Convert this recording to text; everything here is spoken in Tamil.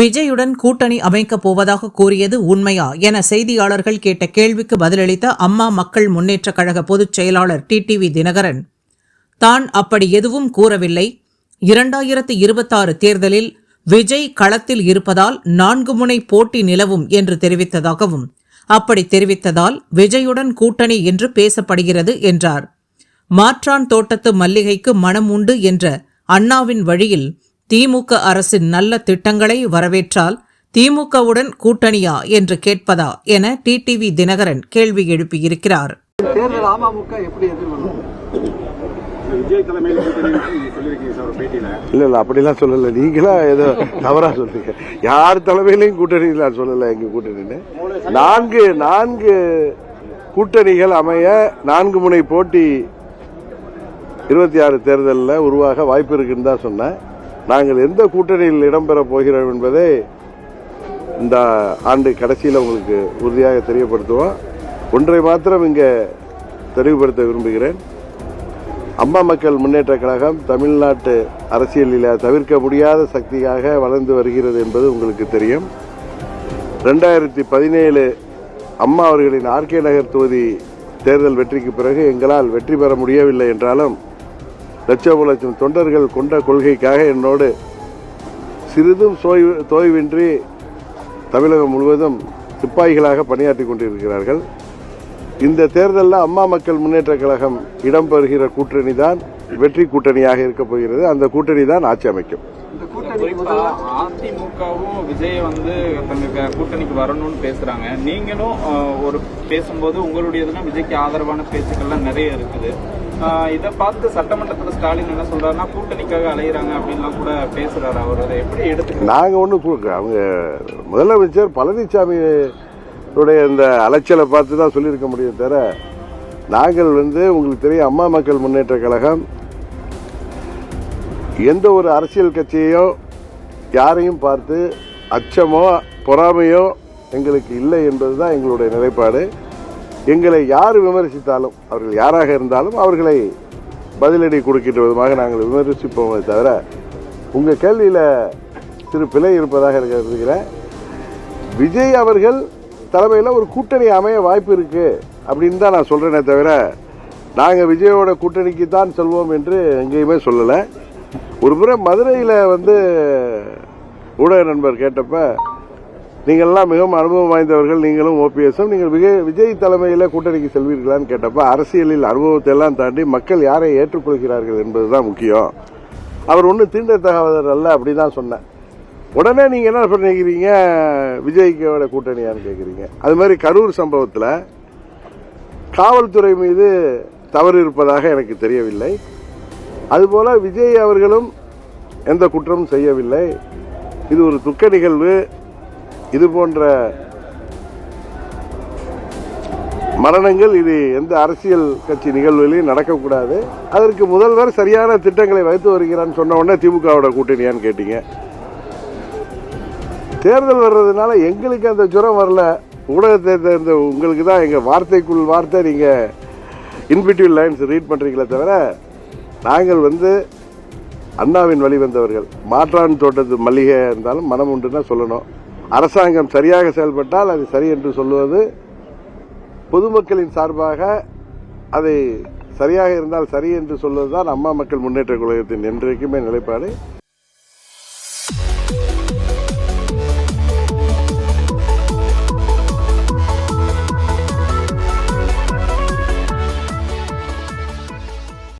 விஜயுடன் கூட்டணி அமைக்கப் போவதாக கூறியது உண்மையா என செய்தியாளர்கள் கேட்ட கேள்விக்கு பதிலளித்த அம்மா மக்கள் முன்னேற்றக் கழக பொதுச் செயலாளர் டிடிவி தினகரன். தான் அப்படி எதுவும் கூறவில்லை. இரண்டாயிரத்து இருபத்தாறு தேர்தலில் விஜய் களத்தில் இருப்பதால் நான்கு முனை போட்டி நிலவும் என்று தெரிவித்ததாகவும் அப்படி தெரிவித்ததால் விஜயுடன் கூட்டணி என்று பேசப்படுகிறது என்றார். மாற்றான் தோட்டத்து மல்லிகைக்கு மனம் உண்டு என்ற அண்ணாவின் வழியில் திமுக அரசின் நல்ல திட்டங்களை வரவேற்றால் திமுகவுடன் கூட்டணியா என்று கேட்பதா என டிடிவி தினகரன் கேள்வி எழுப்பியிருக்கிறார். இல்ல இல்ல அப்படிலாம் சொல்லல. நீங்களா ஏதோ தவறா சொல்றீங்க. யார் தலைமையிலையும் கூட்டணி நான் சொல்லல எங்க கூட்டணின்னு. நான்கு நான்கு கூட்டணிகள் அமைய நான்கு முனை போட்டி இருபத்தி ஆறு தேர்தலில் உருவாக வாய்ப்பு இருக்குன்னு தான் சொன்னேன். நாங்கள் எந்த கூட்டணியில் இடம்பெற போகிறோம் என்பதை இந்த ஆண்டு கடைசியில் உங்களுக்கு உறுதியாக தெரியப்படுத்துவோம். ஒன்றை மாத்திரம் இங்கே தெளிவுபடுத்த விரும்புகிறேன். அம்மா மக்கள் முன்னேற்ற கழகம் தமிழ்நாட்டு அரசியலில் தவிர்க்க முடியாத சக்தியாக வளர்ந்து வருகிறது என்பது உங்களுக்கு தெரியும். ரெண்டாயிரத்தி பதினேழு அம்மா அவர்களின் ஆர்கே நகர் தொகுதி தேர்தல் வெற்றிக்கு பிறகு எங்களால் வெற்றி பெற முடியவில்லை என்றாலும் லட்சம் லட்சம் தொண்டர்கள் கொண்ட கொள்கைக்காக என்னோடு சிறிதும் சோய்வு தோய்வின்றி தமிழகம் முழுவதும் சிப்பாய்களாக பணியாற்றி கொண்டிருக்கிறார்கள். இந்த தேர்தலில் அம்மா மக்கள் முன்னேற்ற கழகம் இடம்பெறுகிற கூட்டணி தான் வெற்றி கூட்டணியாக இருக்கப் போகிறது. அந்த கூட்டணி தான் ஆட்சி அமைக்கும். இந்த கூட்டணி குறிப்பா அதிமுகவும் விஜய் வந்து கூட்டணிக்கு வரணும்னு பேசுறாங்க. நீங்களும் ஒரு பேசும்போது உங்களுடையதுன்னா விஜய்க்கு ஆதரவான பேச்சுக்கள்லாம் நிறைய இருக்குது. இதை பார்த்து சட்டமன்றத்தில் ஸ்டாலின் என்ன சொல்றாருன்னா கூட்டணிக்காக அலையிறாங்க அப்படின்லாம் கூட பேசுறாரு அவர். அதை எப்படி எடுத்து நாங்கள் ஒன்றும் அவங்க முதலமைச்சர் பழனிசாமி உடைய இந்த அலைச்சலை பார்த்து தான் சொல்லியிருக்க முடியும் தவிர நாங்கள் வந்து உங்களுக்கு தெரியும் அம்மா மக்கள் முன்னேற்ற கழகம் எந்த ஒரு அரசியல் கட்சியையோ யாரையும் பார்த்து அச்சமோ பொறாமையோ எங்களுக்கு இல்லை என்பது தான் எங்களுடைய நிலைப்பாடு. எங்களை யார் விமர்சித்தாலும் அவர்கள் யாராக இருந்தாலும் அவர்களை பதிலடி கொடுக்கின்ற விதமாக நாங்கள் விமர்சிப்போமே தவிர உங்கள் கேள்வியில் சிறு பிழை இருப்பதாக கருதுகிறேன் விஜய் அவர்கள் தலைமையில் ஒரு கூட்டணி அமைய வாய்ப்பு இருக்குது அப்படின்னு தான் நான் சொல்கிறேனே தவிர நாங்கள் விஜயோட கூட்டணிக்கு தான் செல்வோம் என்று எங்கேயுமே சொல்லலை. ஒரு முறை மதுரையில் வந்து ஊடக நண்பர் கேட்டப்போ நீங்கள்லாம் மிகவும் அனுபவம் வாய்ந்தவர்கள் நீங்களும் ஓபிஎஸும் நீங்கள் விஜய் விஜய் தலைமையில் கூட்டணிக்கு செல்வீர்களான்னு கேட்டப்ப அரசியலில் அனுபவத்தை எல்லாம் தாண்டி மக்கள் யாரை ஏற்றுக்கொள்கிறார்கள் என்பதுதான் முக்கியம். அவர் ஒன்றும் தீண்டத்தகாதவர் அல்ல அப்படி தான் சொன்னேன். உடனே நீங்கள் என்ன பண்ணிக்கிறீங்க? விஜய்க்கோட கூட்டணியான்னு கேட்குறீங்க அது மாதிரி கரூர் சம்பவத்தில் காவல்துறை மீது தவறு இருப்பதாக எனக்கு தெரியவில்லை. அதுபோல் விஜய் அவர்களும் எந்த குற்றமும் செய்யவில்லை. இது ஒரு துக்க நிகழ்வு. இது போன்ற மரணங்கள் இது எந்த அரசியல் கட்சி நிகழ்வுகளையும் நடக்கக்கூடாது. அதற்கு முதல்வர் சரியான திட்டங்களை வைத்து வருகிறான்னு சொன்ன உடனே திமுகவோட கூட்டணியான்னு கேட்டீங்க. தேர்தல் வர்றதுனால எங்களுக்கு அந்த ஜுரம் வரல. ஊடகத்தை தேர்ந்த உங்களுக்கு தான் எங்கள் வார்த்தைக்குள் வார்த்தை நீங்கள் இன்பிட்யூல் லைன்ஸ் ரீட் பண்ணுறீங்களே தவிர நாங்கள் வந்து அண்ணாவின் வழி வந்தவர்கள். மாற்றான் தோட்டத்து மல்லிகை இருந்தாலும் மனம் உண்டுன்னா சொல்லணும். அரசாங்கம் சரியாக செயல்பட்டால் அது சரி என்று சொல்லுவது பொதுமக்களின் சார்பாக அதை சரியாக இருந்தால் சரி என்று சொல்வதுதான் அம்மா மக்கள் முன்னேற்ற கழகத்தின் என்றைக்குமே நிலைப்பாடு.